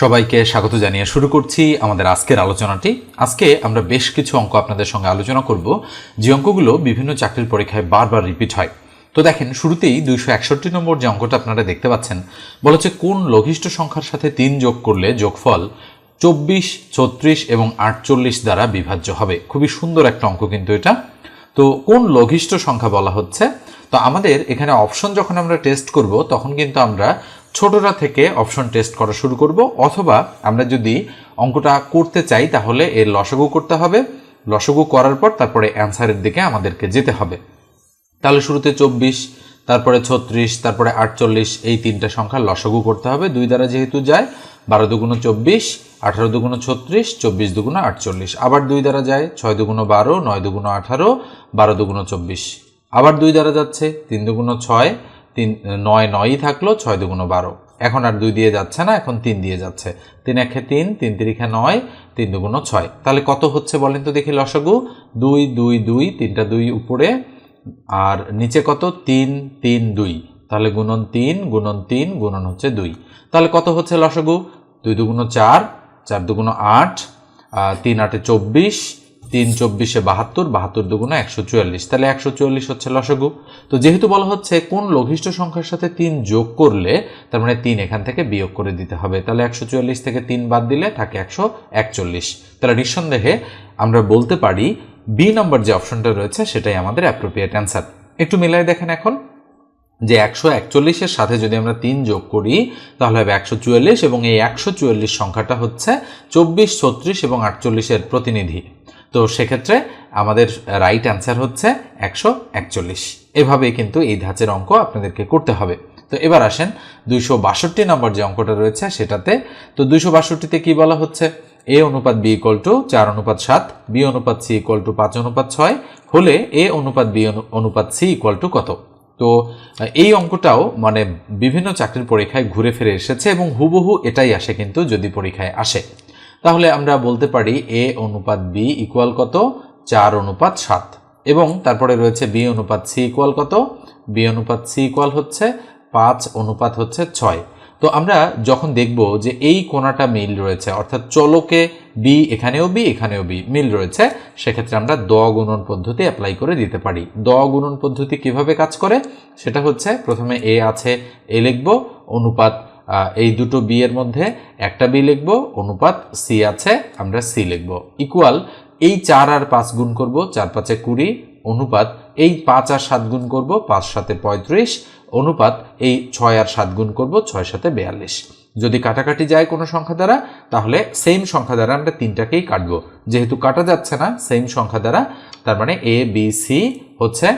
সবাইকে স্বাগত জানিয়ে শুরু করছি আমাদের আজকের আলোচনাটি। আজকে আমরা বেশ কিছু অঙ্ক আপনাদের সঙ্গে আলোচনা করব। যে অঙ্কগুলো বিভিন্ন চাকরির পরীক্ষায় বারবার রিপিট হয়। তো দেখেন, শুরুতেই দুইশো একষট্টি নম্বর যে অঙ্কটা আপনারা দেখতে পাচ্ছেন বলেছে কোন লঘিষ্ঠ সংখ্যার সাথে তিন যোগ করলে যোগফল চব্বিশ, ছত্রিশ এবং আটচল্লিশ দ্বারা বিভাজ্য হবে। খুবই সুন্দর একটা অঙ্ক কিন্তু এটা। তো কোন লঘিষ্ঠ সংখ্যা বলা হচ্ছে? তো আমাদের এখানে অপশন যখন আমরা টেস্ট করব, তখন কিন্তু আমরা ছোটরা থেকে অপশন টেস্ট করা শুরু করব, অথবা আমরা যদি অঙ্কটা করতে চাই, তাহলে এর লসগু করতে হবে। লসগু করার পর তারপরে অ্যান্সারের দিকে আমাদেরকে যেতে হবে। তাহলে শুরুতে চব্বিশ, তারপরে ছত্রিশ, তারপরে আটচল্লিশ, এই তিনটা সংখ্যা লসগু করতে হবে। দুই দ্বারা যেহেতু যায়, বারো দুগুণ চব্বিশ, আঠারো দুগুণ ছত্রিশ, চব্বিশ দুগুণ আটচল্লিশ। আবার দুই দ্বারা যায়, ছয় দুগুণ বারো, নয় দুগুণ আঠারো, বারো দুগুণ চব্বিশ। আবার দুই দ্বারা যাচ্ছে, তিন দুগুণ ছয় তিন, নয়, নয়ই থাকল, ছয় দুগুণ বারো। এখন আর দুই দিয়ে যাচ্ছে না, এখন তিন দিয়ে যাচ্ছে। তিন একে তিন তিন তিরিখে নয়, তিন দুগুণ ছয়। তাহলে কত হচ্ছে বলেন তো দেখি লসগু? দুই দুই দুই, তিনটা দুই উপরে। আর নিচে কত? তিন তিন, দুই। তাহলে গুণন তিন গুণন তিন, গুণন হচ্ছে দুই। তাহলে কত হচ্ছে লসগু? দুই দুগুণ চার চার দুগুণ আট তিন আটে চব্বিশ তিন চব্বিশে বাহাত্তর বাহাত্তর দুগুণ একশো চুয়াল্লিশ। তাহলে একশো চুয়াল্লিশ হচ্ছে লসগু। তো যেহেতু বলা হচ্ছে কোন লঘিষ্ঠ সংখ্যার সাথে তিন যোগ করলে তার মানে তিন এখান থেকে বিয়োগ করে দিতে হবে, তাহলে একশো চুয়াল্লিশ থেকে তিন বাদ দিলে থাকে একশো একচল্লিশ। তাহলে নিঃসন্দেহে আমরা বলতে পারি বি নম্বর যে অপশনটা রয়েছে সেটাই আমাদের অ্যাপ্রোপ্রিয়েট অ্যান্সার একটু মিলাই দেখেন এখন, যে একশো একচল্লিশের সাথে যদি আমরা তিন যোগ করি, তাহলে হবে একশো চুয়াল্লিশ এবং এই একশো চুয়াল্লিশ সংখ্যাটা হচ্ছে চব্বিশ, ছত্রিশ এবং আটচল্লিশের প্রতিনিধি। তো সেক্ষেত্রে আমাদের রাইট অ্যান্সার হচ্ছে একশো একচল্লিশ। এভাবে কিন্তু এই ধাঁচের অঙ্ক আপনাদেরকে করতে হবে। তো এবার আসেন, দুইশো বাষট্টি নম্বর যে অঙ্কটা রয়েছে সেটাতে। তো দুইশো বাষট্টিতে কী বলা হচ্ছে? এ অনুপাত বি ইকল টু চার অনুপাত সাত, বি অনুপাত সি ইকল টু পাঁচ অনুপাত ছয়, হলে এ অনুপাত বি অনুপাত সি ইকল টু কত? তো এই অঙ্কটাও মানে বিভিন্ন চাকরির পরীক্ষায় ঘুরে ফিরে এসেছে এবং হুবহু এটাই আসে কিন্তু যদি পরীক্ষায় আসে। তাহলে আমরা বলতে পারি এ অনুপাত বি ইকুয়াল কত? চার অনুপাত সাত। এবং তারপরে রয়েছে বি অনুপাত সি ইকুয়াল কত? বি অনুপাত সি ইকুয়াল হচ্ছে পাঁচ অনুপাত হচ্ছে ছয়। তো আমরা যখন দেখব যে এই কোনাটা মিল রয়েছে, অর্থাৎ চলকে বি এখানেও বি এখানেও বি মিল রয়েছে, সেক্ষেত্রে আমরা দ গুণন পদ্ধতি অ্যাপ্লাই করে দিতে পারি। দ গুণন পদ্ধতি কীভাবে কাজ করে? সেটা হচ্ছে প্রথমে এ আছে, এ লিখব, অনুপাত এই দুটো বি এর মধ্যে একটা বি লিখব, অনুপাত সি আছে, আমরা সি লিখব। ইকুয়াল এই চার আর পাঁচ গুণ করব, চার পাঁচে কুড়ি, অনুপাত এই পাঁচ আর সাত গুণ করব, পাঁচ সাথে পঁয়ত্রিশ, অনুপাত এই ছয় আর সাত গুণ করব, ছয় সাথে বেয়াল্লিশ। যদি কাটাকাটি যায় কোনো সংখ্যা দ্বারা, তাহলে সেম সংখ্যা দ্বারা আমরা তিনটাকেই কাটবো। যেহেতু কাটা যাচ্ছে না সেম সংখ্যা দ্বারা তার মানে এ বি সি হচ্ছে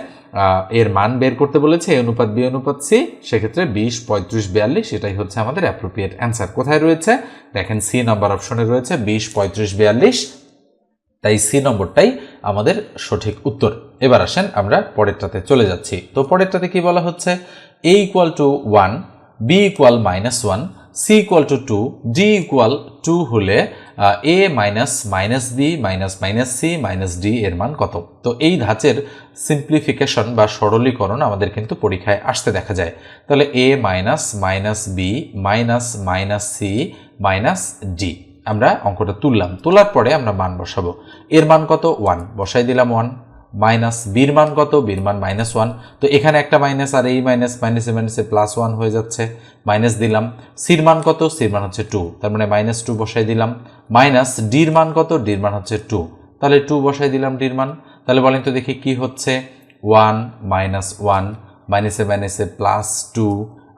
এর মান বের করতে বলেছে এ অনুপাত বি অনুপাত সি সেক্ষেত্রে বিশ, পঁয়ত্রিশ, বিয়াল্লিশ, এটাই হচ্ছে আমাদের অ্যাপ্রোপ্রিয়েট অ্যান্সার কোথায় রয়েছে? দেখেন সি নাম্বার অপশনে রয়েছে, বিশ, পঁয়ত্রিশ, বিয়াল্লিশ। তাই সি নম্বরটাই আমাদের সঠিক উত্তর। এবার আসেন আমরা পরেরটাতে চলে যাচ্ছি। তো পরেরটাতে কি বলা হচ্ছে? A equal to one B equal minus one C equal to to D equal to হলে A minus minus B minus minus C minus D এর মান কত? তো এই ধাঁচের সিম্পলিফিকেশন বা সরলীকরণ আমাদের কিন্তু পরীক্ষায় আসতে দেখা যায়। তাহলে A minus minus B minus minus C minus D আমরা অঙ্কটা তুললাম। তোলার পরে আমরা মান বসাবো। এর মান কত? ওয়ান বসাই দিলাম ওয়ান মাইনাস বির মান কত? বির মান মাইনাস ওয়ান তো এখানে একটা মাইনাস আর এই মাইনাস মাইনাসে মাইনাসে প্লাস ওয়ান হয়ে যাচ্ছে। মাইনাস দিলাম। সির মান কত? সির মান হচ্ছে টু তার মানে মাইনাস টু বসাই দিলাম। মাইনাস ডির মান কত? ডির মান হচ্ছে টু তাহলে টু বসাই দিলাম ডির মান। তাহলে বলেন তো দেখি কি হচ্ছে? ওয়ান মাইনাস ওয়ান মাইনাসে মাইনাসে প্লাস টু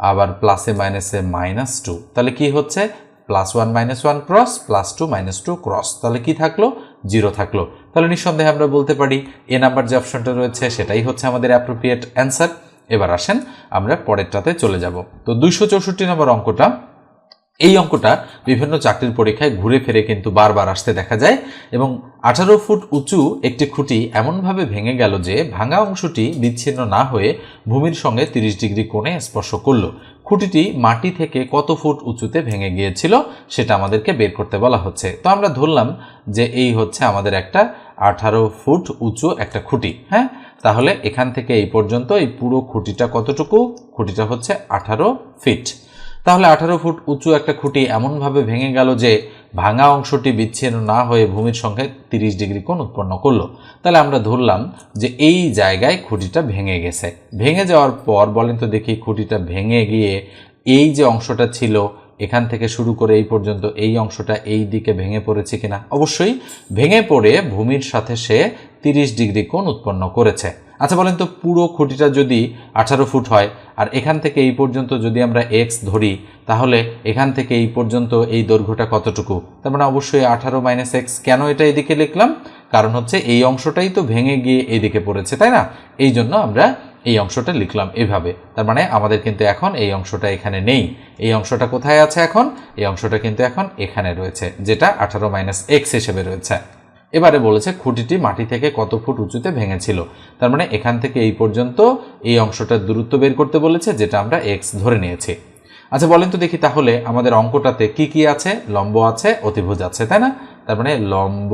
আবার প্লাসে মাইনাসে মাইনাস টু তাহলে কি হচ্ছে? Plus one minus one cross plus two minus two cross তাহলে কি থাকল? জিরো থাকল। তাহলে নিঃসন্দেহে আমরা বলতে পারি, এ নাম্বার যে অপশনটা রয়েছে, সেটাই হচ্ছে আমাদের অ্যাপ্রোপ্রিয়েট অ্যান্সার এবার আসেন, আমরা পরেরটাতে চলে যাব। তো দুইশো চৌষট্টি নম্বর অঙ্কটা এই অঙ্কটা বিভিন্ন চাকরির পরীক্ষায় ঘুরে ফিরে কিন্তু বারবার আসতে দেখা যায় এবং আঠারো ফুট উঁচু একটি খুঁটি এমনভাবে ভেঙে গেল যে ভাঙা অংশটি বিচ্ছিন্ন না হয়ে ভূমির সঙ্গে তিরিশ ডিগ্রি কোণে স্পর্শ করল। খুঁটিটি মাটি থেকে কত ফুট উঁচুতে ভেঙে গিয়েছিল সেটা আমাদেরকে বের করতে বলা হচ্ছে। তো আমরা ধরলাম যে এই হচ্ছে আমাদের একটা আঠারো ফুট উঁচু একটা খুঁটি হ্যাঁ? তাহলে এখান থেকে এই পর্যন্ত এই পুরো খুঁটিটা কতটুকু? খুঁটিটা হচ্ছে আঠারো ফিট। তাহলে আঠারো ফুট উঁচু একটা খুঁটি এমনভাবে ভেঙে গেল যে ভাঙা অংশটি বিচ্ছিন্ন না হয়ে ভূমির সঙ্গে তিরিশ ডিগ্রি কোণ উৎপন্ন করল। তাহলে আমরা ধরলাম যে এই জায়গায় খুঁটিটা ভেঙে গেছে। ভেঙে যাওয়ার পর বলেন তো দেখি খুঁটিটা ভেঙে গিয়ে এই যে অংশটা ছিল, এখান থেকে শুরু করে এই পর্যন্ত এই অংশটা এই দিকে ভেঙে পড়েছে কিনা? অবশ্যই ভেঙে পড়ে ভূমির সাথে সে তিরিশ ডিগ্রি কোণ উৎপন্ন করেছে। আচ্ছা বলেন তো পুরো খুঁটিটা যদি আঠারো ফুট হয়, আর এখান থেকে এই পর্যন্ত যদি আমরা এক্স ধরি, তাহলে এখান থেকে এই পর্যন্ত এই দৈর্ঘ্যটা কতটুকু? তার মানে অবশ্যই আঠারো মাইনাস এক্স, কেন এটা এদিকে লিখলাম? কারণ হচ্ছে এই অংশটাই তো ভেঙে গিয়ে এইদিকে পড়েছে, তাই না? এই জন্য আমরা এই অংশটা লিখলাম এভাবে। তার মানে আমাদের কিন্তু এখন এই অংশটা এখানে নেই। এই অংশটা কোথায় আছে এখন? এই অংশটা কিন্তু এখন এখানে রয়েছে, যেটা আঠারো মাইনাস এক্স হিসেবে রয়েছে। এবারে বলেছে খুঁটিটি মাটি থেকে কত ফুট উঁচুতে ভেঙেছিল। তার মানে এখান থেকে এই পর্যন্ত এই অংশটার দূরত্ব বের করতে বলেছে, যেটা আমরা এক্স ধরে নিয়েছি। আচ্ছা বলেন তো দেখি তাহলে আমাদের অঙ্কটাতে কি কি আছে? লম্ব আছে, অতিভুজ আছে, তাই না? তার মানে লম্ব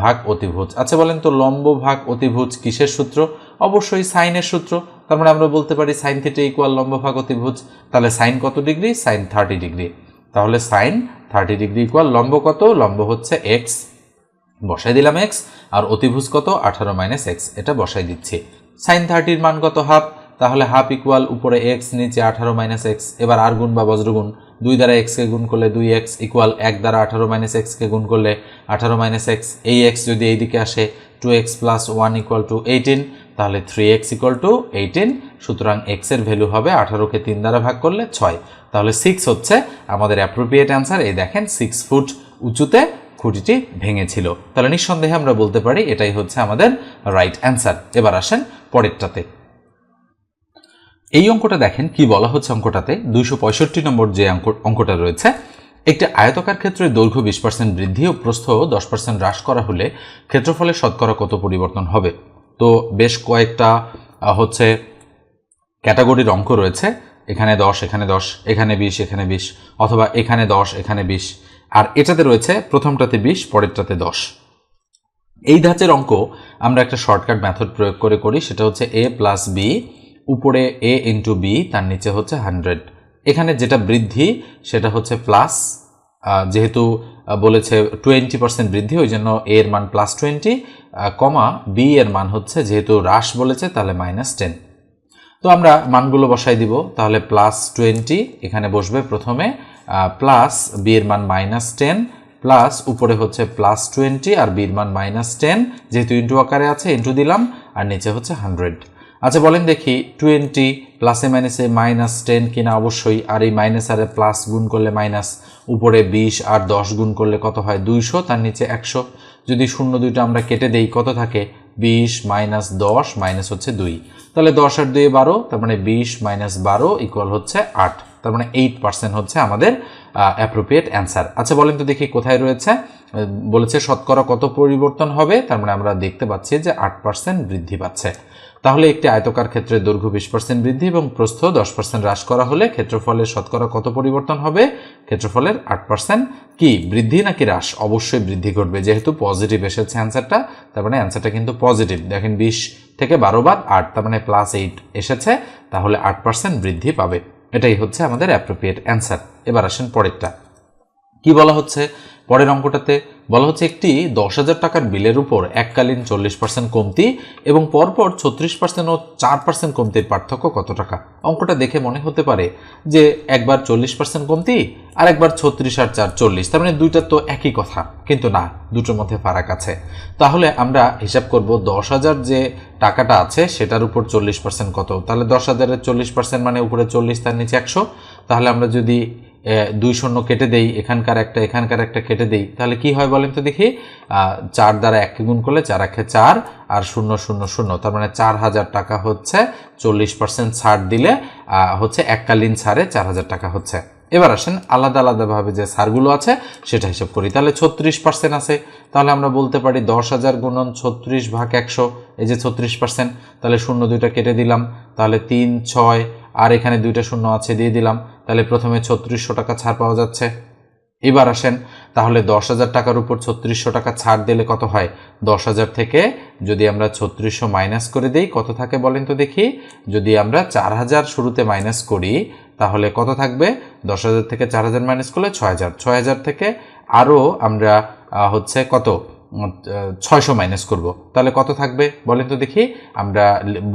ভাগ অতিভুজ। আচ্ছা বলেন তো লম্ব ভাগ অতিভুজ কিসের সূত্র? অবশ্যই সাইনের সূত্র। তার মানে আমরা বলতে পারি সাইন থিটা ইকুয়াল লম্ব ভাগ অতিভুজ। তাহলে সাইন কত ডিগ্রি? Sine thirty degree. তাহলে সাইন থার্টি ডিগ্রি ইকুয়াল লম্ব কত? লম্ব হচ্ছে এক্স বসাই দিলাম এক্স আর অতিভুজ কত? আঠারো মাইনাস এক্স এটা বসাই দিচ্ছি। সাইন থার্টির মান কত হাফ তাহলে হাফ ইকুয়াল উপরে এক্স নিচে আঠারো মাইনাস এক্স এবার আর গুণ বা বজ্রগুণ। দুই দ্বারা এক্সকে গুণ করলে দুই এক্স ইকুয়াল এক দ্বারা আঠারো মাইনাস এক্সকে গুণ করলে আঠারো মাইনাস এক্স এই এক্স যদি এইদিকে আসে two X plus one equal to eighteen তাহলে three X equal to eighteen সুতরাং এক্সের ভ্যালু হবে আঠারোকে তিন দ্বারা ভাগ করলে ছয়। তাহলে সিক্স হচ্ছে আমাদের অ্যাপ্রোপ্রিয়েট অ্যান্সার এই দেখেন সিক্স ফুট উঁচুতে খুঁটিটি ভেঙেছিল। তাহলে নিঃসন্দেহে আমরা বলতে পারি এটাই হচ্ছে আমাদের রাইট অ্যান্সার এবার আসেন পরেরটাতে। এই অঙ্কটা দেখেন কি বলা হচ্ছে অঙ্কটাতে। দুইশো পঁয়ষট্টি নম্বর যে অঙ্ক, অঙ্কটা রয়েছে, একটি আয়তকার ক্ষেত্রে দৈর্ঘ্য বিশ পার্সেন্ট বৃদ্ধি ও প্রস্থ দশ পার্সেন্ট হ্রাস করা হলে ক্ষেত্রফলের শতকরা কত পরিবর্তন হবে? তো বেশ কয়েকটা হচ্ছে ক্যাটাগরির অঙ্ক রয়েছে। এখানে দশ এখানে দশ, এখানে বিশ এখানে বিশ, অথবা এখানে দশ, এখানে বিশ। আর এটাতে রয়েছে প্রথমটাতে বিশ, পরেরটাতে দশ। এই ধাঁচের অঙ্ক আমরা একটা শর্টকাট মেথড প্রয়োগ করে করি, সেটা হচ্ছে এ প্লাস বি উপরে এ ইন্টু বি তার নিচে হচ্ছে হান্ড্রেড এখানে যেটা বৃদ্ধি, সেটা হচ্ছে প্লাস যেহেতু বলেছে টোয়েন্টি পার্সেন্ট বৃদ্ধি, ওই জন্য এ এর মান প্লাস টোয়েন্টি কমা বি এর মান হচ্ছে, যেহেতু হ্রাস বলেছে, তাহলে মাইনাস টেন তো আমরা মানগুলো বসাই দিব, তাহলে প্লাস টোয়েন্টি এখানে বসবে প্রথমে প্লাস বি এর মান মাইনাস টেন প্লাস উপরে হচ্ছে প্লাস টোয়েন্টি আর বির মান মাইনাস টেন যেহেতু ইন্টু আকারে আছে ইন্টু দিলাম, আর নিচে হচ্ছে হান্ড্রেড আচ্ছা বলেন দেখি টোয়েন্টি প্লাসে মাইনাসে মাইনাস টেন কিনা? অবশ্যই, আর এই মাইনাস আর প্লাস গুণ করলে মাইনাস উপরে বিশ আর দশ গুণ করলে কত হয়? দুইশো, তার নিচে একশো। যদি শূন্য দুইটা আমরা কেটে দেই, কত থাকে? বিশ মাইনাস দশ মাইনাস হচ্ছে দুই। তাহলে দশ আর দুই বারো, তার মানে বিশ মাইনাস বারো ইকুয়াল হচ্ছে আট। তার মানে এইট পার্সেন্ট হচ্ছে আমাদের অ্যাপ্রোপ্রিয়েট অ্যান্সার আচ্ছা বলেন তো দেখি কোথায় রয়েছে। বলেছে শতকরা কত পরিবর্তন হবে? তার মানে আমরা দেখতে পাচ্ছি যে আট পার্সেন্ট বৃদ্ধি পাচ্ছে। তাহলে একটি আয়তকার ক্ষেত্রে দৈর্ঘ্য বিশ পার্সেন্ট বৃদ্ধি এবং প্রস্থ দশ পার্সেন্ট হ্রাস করা হলে ক্ষেত্রফলের শতকরা কত পরিবর্তন হবে? ক্ষেত্রফলের আট পার্সেন্ট কি বৃদ্ধি নাকি হ্রাস? অবশ্যই বৃদ্ধি ঘটবে। যেহেতু পজিটিভ এসেছে অ্যান্সারটা তার মানে অ্যান্সারটা কিন্তু পজিটিভ দেখেন বিশ থেকে বারো বাদ আট, তার মানে প্লাস এইট এসেছে, তাহলে আট পার্সেন্ট বৃদ্ধি পাবে। এটাই হচ্ছে আমাদের অ্যাপ্রোপ্রিয়েট অ্যান্সার এবার আসেন পরেরটা। কি বলা হচ্ছে? পরের অঙ্কটাতে বলা হচ্ছে একটি দশ হাজার টাকার বিলের উপর এককালীন চল্লিশ পার্সেন্ট কমতি এবং পরপর ছত্রিশ পার্সেন্ট ও চার পার্সেন্ট কমতির পার্থক্য কত টাকা? অঙ্কটা দেখে মনে হতে পারে যে একবার চল্লিশ পার্সেন্ট কমতি আর একবার ছত্রিশ আর চার চল্লিশ, তার মানে দুইটা তো একই কথা। কিন্তু না, দুটোর মধ্যে ফারাক আছে। তাহলে আমরা হিসাব করব দশ হাজার যে টাকাটা আছে সেটার উপর চল্লিশ পার্সেন্ট কত? তাহলে দশ হাজারের চল্লিশ পার্সেন্ট মানে উপরে চল্লিশ, তার নিচে একশো। তাহলে আমরা যদি দুই শূন্য কেটে দেই, এখানকার একটা এখানকার একটা কেটে দেই, তাহলে কি হয় বলেন তো দেখি? চার দ্বারা এককে গুণ করলে চার একে চার, আর শূন্য শূন্য শূন্য, তার মানে চার হাজার টাকা হচ্ছে চল্লিশ পার্সেন্ট ছাড় দিলে হচ্ছে এককালীন ছাড়ে চার হাজার টাকা হচ্ছে। এবার আসেন আলাদা আলাদাভাবে যে সারগুলো আছে, সেটা হিসাব করি। তাহলে ছত্রিশ পার্সেন্ট আছে, তাহলে আমরা বলতে পারি দশ হাজার গুণন ছত্রিশ ভাগ একশো, এই যে ছত্রিশ পার্সেন্ট তাহলে শূন্য দুইটা কেটে দিলাম, তাহলে তিন, ছয়, আর এখানে দুইটা শূন্য আছে, দিয়ে দিলাম তাহলে প্রথমে ছত্রিশশো টাকা ছাড় পাওয়া যাচ্ছে। এবার আসেন, তাহলে দশ হাজার টাকার উপর ছত্রিশশো টাকা ছাড় দিলে কত হয়? দশ হাজার থেকে যদি আমরা ছত্রিশশো মাইনাস করে দিই, কত থাকে বলেন তো দেখি? যদি আমরা চার হাজার শুরুতে মাইনাস করি, তাহলে কত থাকবে? দশ হাজার থেকে চার হাজার মাইনাস করলে ছয় হাজার ছয় হাজার থেকে আরও আমরা হচ্ছে কত? ছয়শো মাইনাস করব। তাহলে কত থাকবে বলেন তো দেখি? আমরা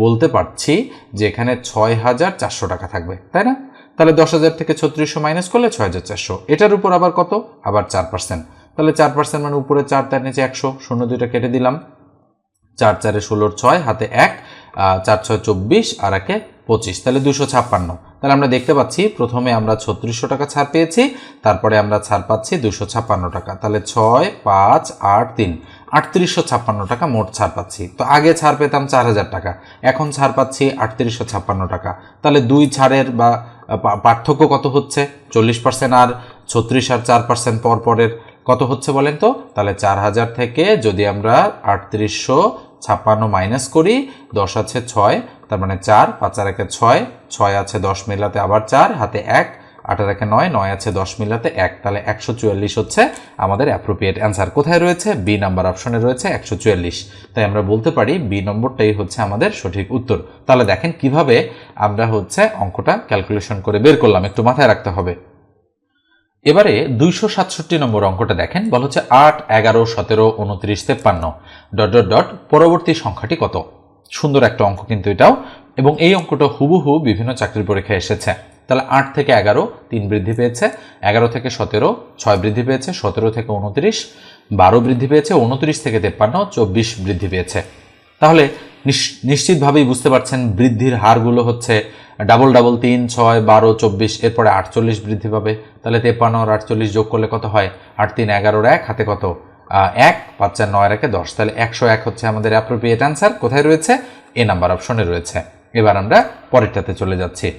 বলতে পারছি যে এখানে ছয় হাজার চারশো টাকা থাকবে, তাই না? তাহলে দশ হাজার থেকে ছত্রিশশো মাইনাস করলে ছয় হাজার চারশো। এটার উপর আবার কত? আবার চার পার্সেন্ট তাহলে চার পার্সেন্ট মানে উপরে চার, তার নিচে একশো। শূন্য দুইটা কেটে দিলাম। চার, চারে ষোলোর ছয়, হাতে এক চার, ছয়, চব্বিশ, আর একে পঁচিশ। তাহলে দুশো ছাপ্পান্ন। তাহলে আমরা দেখতে পাচ্ছি, প্রথমে আমরা ছত্রিশশো টাকা ছাড় পেয়েছি, তারপরে আমরা ছাড় পাচ্ছি দুশো ছাপ্পান্ন টাকা। তাহলে ছয়, পাঁচ, আট, তিন। আটত্রিশশো ছাপ্পান্ন টাকা মোট ছাড় পাচ্ছি। তো আগে ছাড় পেতাম চার হাজার টাকা, এখন ছাড় পাচ্ছি আটত্রিশশো ছাপ্পান্ন টাকা। তাহলে দুই ছাড়ের বা পার্থক্য কত হচ্ছে? চল্লিশ পার্সেন্ট আর ছত্রিশ আর চার পার্সেন্ট পর পরের কত হচ্ছে বলেন তো? তাহলে চার হাজার থেকে যদি আমরা আটত্রিশশো ছাপ্পান্ন মাইনাস করি, দশ আছে ছয়, তার মানে চার, পাঁচ আর একে ছয় ছয় আছে দশ, মেলাতে আবার চার, হাতে এক আটের একে নয় নয় আছে দশ মিলাতে এক, তাহলে একশো চুয়াল্লিশ হচ্ছে আমাদের অ্যাপ্রোপ্রিয়েট অ্যান্সার কোথায় রয়েছে? বি নাম্বার অপশনে রয়েছে একশো চুয়াল্লিশ। তাই আমরা বলতে পারি বি নম্বরটাই হচ্ছে আমাদের সঠিক উত্তর। তাহলে দেখেন কীভাবে আমরা হচ্ছে অঙ্কটা ক্যালকুলেশন করে বের করলাম, একটু মাথায় রাখতে হবে। এবারে দুইশো সাতষট্টি নম্বর অঙ্কটা দেখেন, বলা হচ্ছে আট, এগারো, সতেরো, উনত্রিশ, তেপ্পান্ন। ডট ডট ডট, পরবর্তী সংখ্যাটি কত? সুন্দর একটা অঙ্ক কিন্তু এটাও। এবং এই অঙ্কটা হুবহু বিভিন্ন চাকরির পরীক্ষায় এসেছে। তাহলে আট থেকে এগারো, তিন বৃদ্ধি পেয়েছে। এগারো থেকে সতেরো, ছয় বৃদ্ধি পেয়েছে। সতেরো থেকে উনত্রিশ, বারো বৃদ্ধি পেয়েছে। উনত্রিশ থেকে তেপ্পান্ন, চব্বিশ বৃদ্ধি পেয়েছে। তাহলে নিশ- নিশ্চিতভাবেই বুঝতে পারছেন বৃদ্ধির হারগুলো হচ্ছে ডাবল ডাবল তিন, ছয়, বারো, চব্বিশ, এরপরে আটচল্লিশ বৃদ্ধি পাবে। তাহলে তেপ্পান্ন আর আটচল্লিশ যোগ করলে কত হয়? আট তিন, এগারোর এক, হাতে কত? এক, পাঁচ চার, নয়, একে দশ। তাহলে একশো এক হচ্ছে আমাদের অ্যাপ্রোপ্রিয়েট অ্যান্সার কোথায় রয়েছে? এ নাম্বার অপশনে রয়েছে। এবার আমরা পরেরটাতে চলে যাচ্ছি।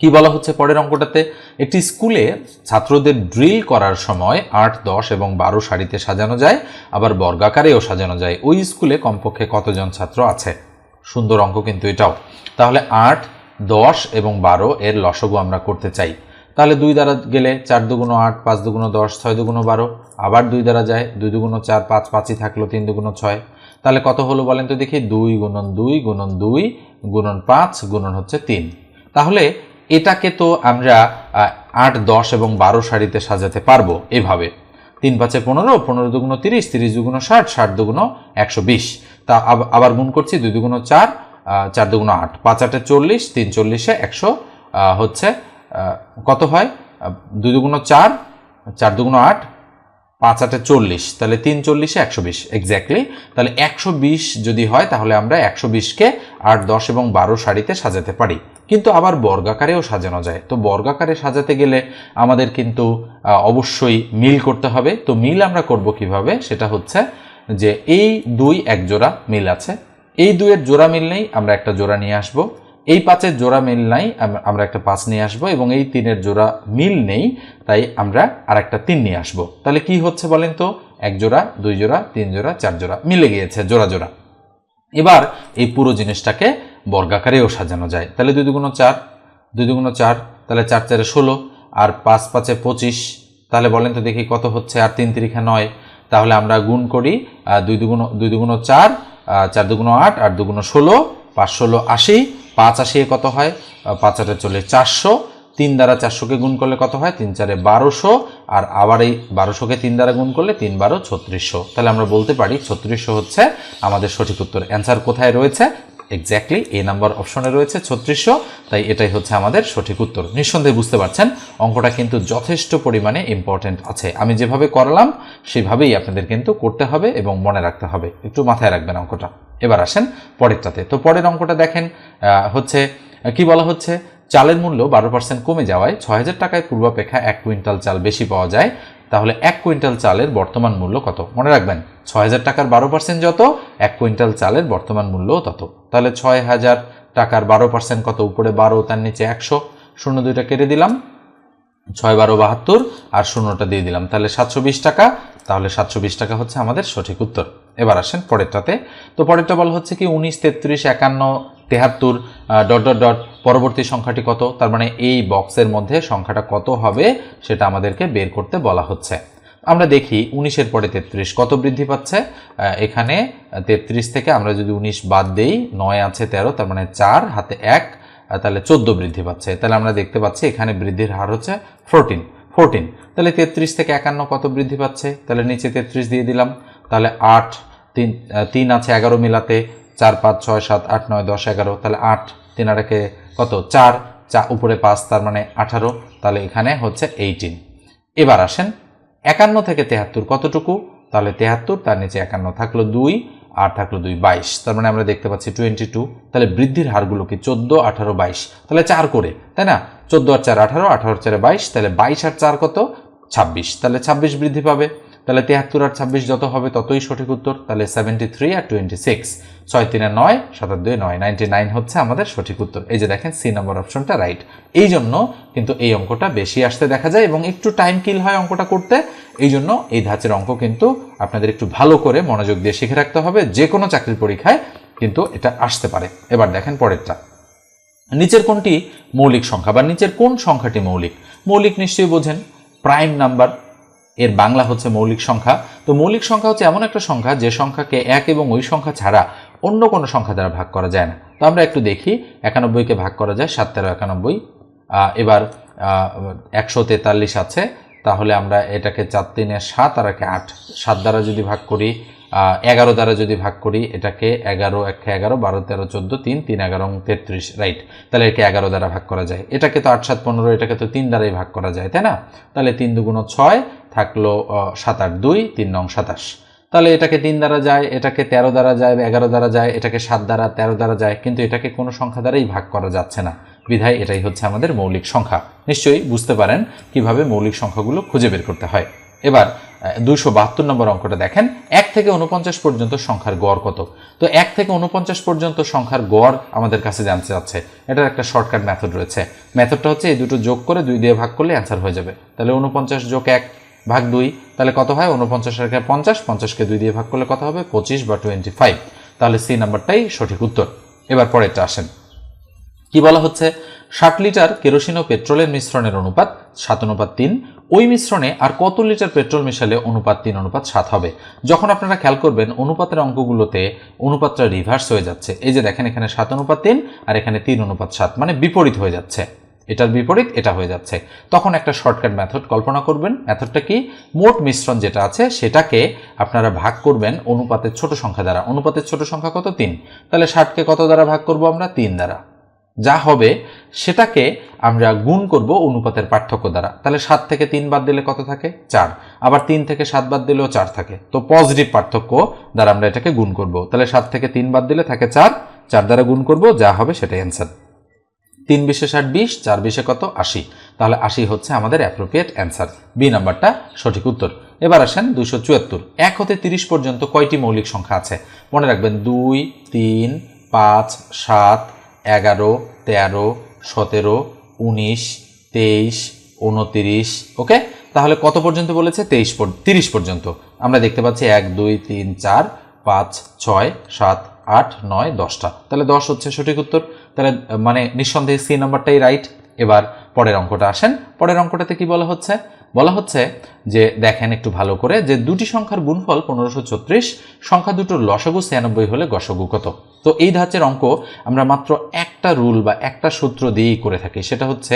কি বলা হচ্ছে পরের অঙ্কটাতে? একটি স্কুলে ছাত্রদের ড্রিল করার সময় আট, দশ এবং বারো সারিতে সাজানো যায়, আবার বর্গাকারেও সাজানো যায়। ওই স্কুলে কমপক্ষে কতজন ছাত্র আছে? সুন্দর অঙ্ক কিন্তু এটাও। তাহলে আট, দশ এবং বারো এর লসগু আমরা করতে চাই। তাহলে দুই দ্বারা গেলে চার দুগুণ আট, পাঁচ দুগুণ দশ, ছয় দুগুণ বারো, আবার দুই দ্বারা যায়, দুই দুগুণ চার, পাঁচ, পাঁচই থাকল তিন দুগুণ ছয়। তাহলে কত হলো বলেন তো দেখি? দুই গুণন দুই গুণন দুই, গুণন পাঁচ, গুণন হচ্ছে তিন। তাহলে এটাকে তো আমরা আট, দশ এবং বারো সারিতে সাজাতে পারব এভাবে। তিন পাঁচে পনেরো পনেরো দুগুণ তিরিশ তিরিশ দুগুণ ষাট ষাট দুগুণ একশো বিশ। তা আব- আবার গুণ করছি দুই দুগুণ চার চার দুগুণ আট। পাঁচ আটে চল্লিশ, তিন চল্লিশে একশো হচ্ছে কত হয়? দুই দুগুণ চার চার দুগুণ আট, পাঁচ আটে চল্লিশ। তাহলে তিন চল্লিশে একশো বিশ এক্স্যাক্টলি তাহলে একশো বিশ যদি হয়, তাহলে আমরা একশো বিশকে আট, দশ এবং বারো সারিতে সাজাতে পারি। কিন্তু আবার বর্গাকারেও সাজানো যায়। তো বর্গাকারে সাজাতে গেলে আমাদের কিন্তু অবশ্যই মিল করতে হবে। তো মিল আমরা করব কীভাবে? সেটা হচ্ছে যে এই দুই এক জোড়া মিল আছে। এই দুইয়ের জোড়া মিল নেই, আমরা একটা জোড়া নিয়ে আসব। এই পাঁচের জোড়া মিল নাই আমরা একটা পাঁচ নিয়ে আসব এবং এই তিনের জোড়া মিল নেই, তাই আমরা আর একটা তিন নিয়ে আসব। তাহলে কি হচ্ছে বলেন তো? এক জোড়া, দুই জোড়া, তিন জোড়া, চার জোড়া, মিলে গিয়েছে জোড়া জোড়া। এবার এই পুরো জিনিসটাকে বর্গাকারেও সাজানো যায়। তাহলে দুই দুগুণ চার, দুই দুগুণ চার, তাহলে চার চারে ষোলো, আর পাঁচ পাঁচে পঁচিশ, তাহলে বলেন তো দেখি কত হচ্ছে, আর তিন তিরিখা নয়, তাহলে আমরা গুণ করি দুই দুগুণ দুই দুগুণ চার চার দুগুণ আট আট দুগুণ ষোলো, পাঁচ ষোলো আশি, পাঁচ আশি কত হয় পাঁচ আটে চলে চারশো, তিন দ্বারা চারশোকে গুণ করলে কত হয়, তিন চারে বারোশো, আর আবার এই বারোশোকে তিন দ্বারা গুণ করলে তিন বারো ছত্রিশশো। তাহলে আমরা বলতে পারি ছত্রিশশো হচ্ছে আমাদের সঠিক উত্তর। অ্যান্সার কোথায় রয়েছে? এক্স্যাক্টলি এ নাম্বার অপশনে রয়েছে ছত্রিশশো, তাই এটাই হচ্ছে আমাদের সঠিক উত্তর। নিঃসন্দেহে বুঝতে পারছেন, অঙ্কটা কিন্তু যথেষ্ট পরিমাণে ইম্পর্টেন্ট আছে। আমি যেভাবে করালাম, সেভাবেই আপনাদের কিন্তু করতে হবে এবং মনে রাখতে হবে। একটু মাথায় রাখবেন অঙ্কটা। এবার আসেন পরেরটাতে। তো পরের অঙ্কটা দেখেন হচ্ছে কি বলা হচ্ছে? চালের মূল্য বারো পার্সেন্ট কমে যাওয়ায় ছয় হাজার টাকায় পূর্বাপেক্ষা এক কুইন্টাল চাল বেশি পাওয়া যায়। তাহলে এক কুইন্টাল চালের বর্তমান মূল্য কত? মনে রাখবেন ছয় হাজার টাকার বারো পার্সেন্ট যত, এক কুইন্টাল চালের বর্তমান মূল্য তত। তাহলে ছয় হাজার টাকার বারো পার্সেন্ট কত? উপরে বারো, তার নিচে একশো। শূন্য দুইটা কেটে দিলাম। ছয় বারো বাহাত্তর আর শূন্যটা দিয়ে দিলাম। তাহলে সাতশো বিশ টাকা, তাহলে সাতশো বিশ টাকা হচ্ছে আমাদের সঠিক উত্তর। এবার আসেন পরেরটাতে। তো পরেরটা বলা হচ্ছে কি উনিশ, তেত্রিশ, একান্ন, তেহাত্তর ডট ডট ডট পরবর্তী সংখ্যাটি কত? তার মানে এই বক্সের মধ্যে সংখ্যাটা কত হবে সেটা আমাদেরকে বের করতে বলা হচ্ছে। আমরা দেখি উনিশের পরে তেত্রিশ কত বৃদ্ধি পাচ্ছে? এখানে তেত্রিশ থেকে আমরা যদি উনিশ বাদ দেই, নয় আছে তেরো, তার মানে চার, হাতে এক তাহলে চোদ্দ বৃদ্ধি পাচ্ছে। তাহলে আমরা দেখতে পাচ্ছি এখানে বৃদ্ধির হার হচ্ছে ফোরটিন ফোরটিন তাহলে তেত্রিশ থেকে একান্ন কত বৃদ্ধি পাচ্ছে? তাহলে নিচে তেত্রিশ দিয়ে দিলাম। তাহলে আট, তিন তিন আছে এগারো মিলাতে, চার, পাঁচ, ছয়, সাত, আট, নয়, দশ, এগারো। তাহলে আট, তিন আর একে কত? চার চা উপরে পাঁচ, তার মানে আঠারো। তাহলে এখানে হচ্ছে এইটিন এবার আসেন একান্ন থেকে তেহাত্তর কতটুকু? তাহলে তেহাত্তর, তার নিচে একান্ন থাকল দুই। আর থাকল দুই বাইশ। তার মানে আমরা দেখতে পাচ্ছি টোয়েন্টি টু তাহলে বৃদ্ধির হারগুলো কি চোদ্দ, আঠারো, বাইশ? তাহলে চার করে, তাই না? চোদ্দ আর চার আঠারো আঠারো চারে বাইশ, তাহলে বাইশ আর চার কত? ছাব্বিশ। তাহলে ছাব্বিশ বৃদ্ধি পাবে। তাহলে তেহাত্তর আর ছাব্বিশ যত হবে ততই সঠিক উত্তর, তাহলে সেভেন্টি থ্রি আর টোয়েন্টি সিক্স ছয় তিনে নয় সাতার দুই নয় নাইনটি নাইন হচ্ছে আমাদের সঠিক উত্তর। এই যে দেখেন সি নম্বর অপশনটা রাইট এই জন্য কিন্তু এই অঙ্কটা বেশি আসতে দেখা যায় এবং একটু টাইম কিল হয় অঙ্কটা করতে এই জন্য এই ধাঁচের অঙ্ক কিন্তু আপনাদের একটু ভালো করে মনোযোগ দিয়ে শিখে রাখতে হবে যে কোনো চাকরির পরীক্ষায় কিন্তু এটা আসতে পারে। এবার দেখেন পরেরটা। নিচের কোনটি? মৌলিক সংখ্যা। বা নিচের কোন সংখ্যাটি মৌলিক? মৌলিক নিশ্চয়ই বোঝেন। প্রাইম নাম্বার এর বাংলা হচ্ছে মৌলিক সংখ্যা। তো মৌলিক সংখ্যা হচ্ছে এমন একটা সংখ্যা যে সংখ্যাকে এক এবং ওই সংখ্যা ছাড়া অন্য কোনো সংখ্যা দ্বারা ভাগ করা যায় না। তো আমরা একটু দেখি একানব্বইকে ভাগ করা যায়, সাত, তেরো, একানব্বই। এবার একশো তেতাল্লিশ আছে, তাহলে আমরা এটাকে চার, তিনে সাত, আর একে আট। সাত দ্বারা যদি ভাগ করি এগারো দ্বারা যদি ভাগ করি, এটাকে এগারো, একে এগারো, বারো, তেরো, চোদ্দ, তিন তিন, এগারো তেত্রিশ রাইট তাহলে একে এগারো দ্বারা ভাগ করা যায়। এটাকে তো আট, সাত, পনেরো, এটাকে তো তিন দ্বারাই ভাগ করা যায়, তাই না? তাহলে তিন দুগুণ ছয় থাকল সাত আট দুই, তিন নং সাতাশ। তাহলে এটাকে তিন দ্বারা যায়, এটাকে তেরো দ্বারা যায়, এগারো দ্বারা যায়, এটাকে সাত দ্বারা, তেরো দ্বারা যায়, কিন্তু এটাকে কোনো সংখ্যা দ্বারাই ভাগ করা যাচ্ছে না। বিধায় এটাই হচ্ছে আমাদের মৌলিক সংখ্যা। নিশ্চয়ই বুঝতে পারেন কীভাবে মৌলিক সংখ্যাগুলো খুঁজে বের করতে হয়। এবার দুইশো বাহাত্তর নম্বর অঙ্কটা দেখেন, এক থেকে উনপঞ্চাশ পর্যন্ত সংখ্যার গড় কত? তো এক থেকে উনপঞ্চাশ পর্যন্ত সংখ্যার গড় আমাদের কাছে জানতে চাচ্ছে। এটার একটা শর্টকাট মেথড রয়েছে। মেথডটা হচ্ছে এই দুটো যোগ করে দুই দিয়ে ভাগ করলে অ্যান্সার হয়ে যাবে। তাহলে উনপঞ্চাশ যোগ এক ভাগ দুই, তাহলে কত হয়? উনপঞ্চাশ একে পঞ্চাশ পঞ্চাশকে দুই দিয়ে ভাগ করলে কত হবে? পঁচিশ বা টোয়েন্টি ফাইভ তাহলে সি নাম্বারটাই সঠিক উত্তর। এবার পরেরটা আসেন। কি বলা হচ্ছে? ষাট লিটার কেরোসিন ও পেট্রোলের মিশ্রণের অনুপাত সাত, অনুপাত তিন। ওই মিশ্রণে আর কত লিটার পেট্রোল মেশালে অনুপাত তিন, অনুপাত সাত হবে? যখন আপনারা খেয়াল করবেন, অনুপাতের অঙ্কগুলোতে অনুপাতটা রিভার্স হয়ে যাচ্ছে। এই যে দেখেন, এখানে সাত, অনুপাত তিন আর এখানে তিন, অনুপাত সাত। মানে বিপরীত হয়ে যাচ্ছে। এটার বিপরীত, এটা হয়ে যাচ্ছে। তখন একটা শর্টকাট মেথড কল্পনা করবেন। মেথডটা কি? মোট মিশ্রণ যেটা আছে, সেটাকে আপনারা ভাগ করবেন অনুপাতের ছোট সংখ্যা দ্বারা। অনুপাতের ছোট সংখ্যা কত? তিন। তাহলে ষাটকে কত দ্বারা ভাগ করব আমরা? তিন দ্বারা। যা হবে সেটাকে আমরা গুণ করব অনুপাতের পার্থক্য দ্বারা। তাহলে সাত থেকে তিন বাদ দিলে কত থাকে? চার। আবার তিন থেকে সাত বাদ দিলেও চার থাকে। তো পজিটিভ পার্থক্য দ্বারা আমরা এটাকে গুণ করব। তাহলে সাত থেকে তিন বাদ দিলে থাকে চার। চার দ্বারা গুণ করব, যা হবে সেটাই অ্যান্সার তিন বিশে ষাট বিশ, চার বিশে কত? আশি। তাহলে আশি হচ্ছে আমাদের অ্যাপ্রোপ্রিয়েট অ্যান্সার বি নাম্বারটা সঠিক উত্তর। এবার আসেন দুশো চুয়াত্তর। এক হতে তিরিশ পর্যন্ত কয়টি মৌলিক সংখ্যা আছে? মনে রাখবেন দুই, তিন, পাঁচ, সাত এগারো, তেরো, সতেরো, উনিশ, তেইশ, উনতিরিশ, ওকে? তাহলে কত পর্যন্ত বলেছে? তেইশ তিরিশ পর্যন্ত। আমরা দেখতে পাচ্ছি এক, দুই, তিন, চার, পাঁচ, ছয়, সাত, আট, নয়, দশটা। তাহলে দশ হচ্ছে সঠিক উত্তর। তাহলে মানে নিঃসন্দেহে সি নাম্বারটাই রাইট। এবার পরের অঙ্কটা আসেন। পরের অঙ্কটাতে কি বলা হচ্ছে? বলা হচ্ছে যে, দেখেন একটু ভালো করে, যে দুটি সংখ্যার গুণফল পনেরোশো ছত্রিশ, সংখ্যা দুটোর লসাগু ছিয়ানব্বই হলে গসাগু কত? তো এই ধাঁচের অঙ্ক আমরা মাত্র একটা রুল বা একটা সূত্র দিয়েই করে থাকি। সেটা হচ্ছে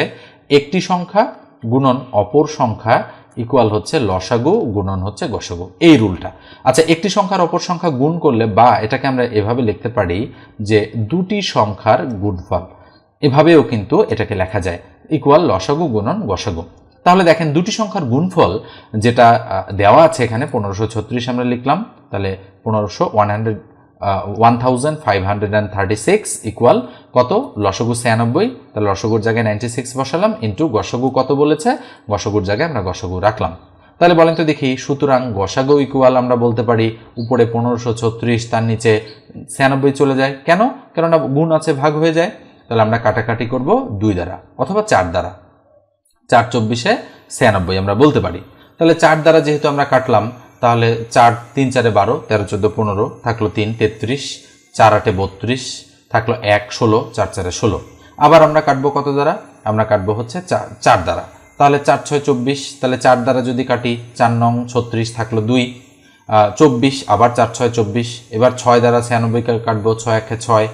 একটি সংখ্যা গুণন অপর সংখ্যা ইকুয়াল হচ্ছে লসাগু, গুণন হচ্ছে গসাগু। এই রুলটা। আচ্ছা একটি সংখ্যার অপর সংখ্যা গুণ করলে বা এটাকে আমরা এভাবে লিখতে পারি যে দুটি সংখ্যার গুণফল। এভাবেও কিন্তু এটাকে লেখা যায়। ইকুয়াল লসাগু, গুণন গসাগু। তাহলে দেখেন দুটি সংখ্যার গুণফল যেটা দেওয়া আছে এখানে, পনেরোশো ছত্রিশ আমরা লিখলাম, তাহলে পনেরোশো one hundred one thousand five hundred and thirty six equal কত? লসগু ছিয়ানব্বই, তাহলে লসগুর জায়গায় নাইনটি সিক্স বসালাম ইন্টু গসগু কত বলেছে? গসগুর জায়গায় আমরা গসগু রাখলাম। তাহলে বলেন তো দেখি, সুতরাং গসাগু ইকুয়াল আমরা বলতে পারি, উপরে পনেরোশো ছত্রিশ, তার নিচে ছিয়ানব্বই চলে যায়। কেন? কেননা গুণ আছে, ভাগ হয়ে যায়। তাহলে আমরা কাটাকাটি করব দুই দ্বারা, অথবা চার দ্বারা। চার চব্বিশে ছিয়ানব্বই, আমরা বলতে পারি। তাহলে চার দ্বারা যেহেতু আমরা কাটলাম, তাহলে চার তিন চারে বারো, তেরো চোদ্দ পনেরো, থাকল তিন তেত্রিশ, চার আটে বত্রিশ, থাকল এক ষোলো, চার চারে ষোলো। আবার আমরা কাটবো কত দ্বারা? আমরা কাটবো হচ্ছে চার চার দ্বারা। তাহলে চার ছয় চব্বিশ, তাহলে চার দ্বারা যদি কাটি, চার নং ছত্রিশ থাকল দুই চব্বিশ, আবার চার ছয় চব্বিশ, এবার ছয় দ্বারা ছিয়ানব্বই কাটবো ছয় একে ছয়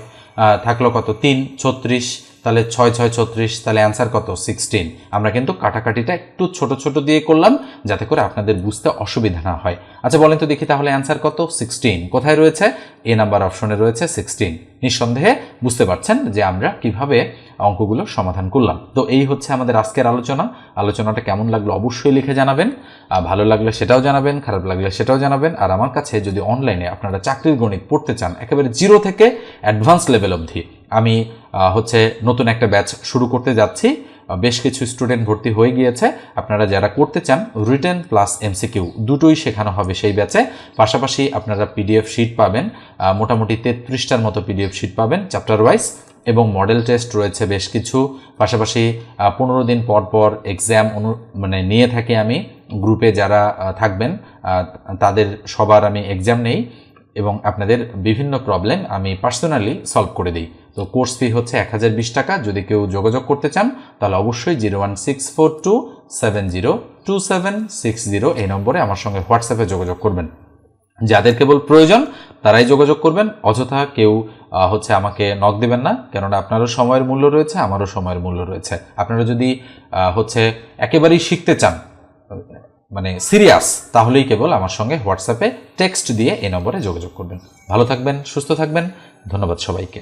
থাকল কত? তিন, ছত্রিশ তাহলে ছয় ছয়, ছত্রিশ, তাহলে অ্যান্সার কত? সিক্সটিন আমরা কিন্তু কাটাকাটিটা একটু ছোট ছোট দিয়ে করলাম, যাতে করে আপনাদের বুঝতে অসুবিধা না হয়। আচ্ছা বলেন তো দেখি তাহলে অ্যান্সার কত? সিক্সটিন কোথায় রয়েছে? এ নাম্বার অপশনে রয়েছে সিক্সটিন নিঃসন্দেহে বুঝতে পারছেন যে আমরা কীভাবে অঙ্কগুলো সমাধান করলাম। তো এই হচ্ছে আমাদের আজকের আলোচনা। আলোচনাটা কেমন লাগল অবশ্যই লিখে জানাবেন। ভালো লাগলে সেটাও জানাবেন, খারাপ লাগলে সেটাও জানাবেন। আর আমার কাছে যদি অনলাইনে আপনারা চাকরির গণিত পড়তে চান, একেবারে জিরো থেকে অ্যাডভান্স লেভেল অবধি আমি হচ্ছে নতুন একটা ব্যাচ শুরু করতে যাচ্ছি। বেশ কিছু স্টুডেন্ট ভর্তি হয়ে গিয়েছে। আপনারা যারা করতে চান, রিটেন প্লাস এমসিকিউ দুটোই শেখানো হবে সেই ব্যাচে। পাশাপাশি আপনারা পিডিএফ শিট পাবেন। মোটামুটি তেত্রিশটার মতো পিডিএফ শিট পাবেন চ্যাপ্টার ওয়াইজ এবং মডেল টেস্ট রয়েছে বেশ কিছু। পাশাপাশি পনেরো দিন পর পর এক্সাম অনু মানে নিয়ে থাকি আমি। গ্রুপে যারা থাকবেন তাদের সবার আমি এক্সাম নেই। এবং আপনাদের বিভিন্ন প্রবলেম আমি পার্সোনালি সলভ করে দিই। তো কোর্স ফি হচ্ছে এক হাজার বিশ টাকা। যদি কেউ যোগাযোগ করতে চান, তাহলে অবশ্যই zero one six four two seven zero two seven six zero এই নম্বরে আমার সঙ্গে হোয়াটসঅ্যাপে যোগাযোগ করবেন। যাদের কেবল প্রয়োজন, তারাই যোগাযোগ করবেন। অযথা কেউ হচ্ছে আমাকে নক দেবেন না, কেননা আপনারও সময়ের মূল্য রয়েছে, আমারও সময়ের মূল্য রয়েছে। আপনারা যদি হচ্ছে একেবারেই শিখতে চান মানে সিরিয়াস তাহলেই কেবল আমার সঙ্গে হোয়াটসঅ্যাপে টেক্সট দিয়ে এ নম্বরে যোগাযোগ করবেন। ভালো থাকবেন, সুস্থ থাকবেন, ধন্যবাদ সবাইকে।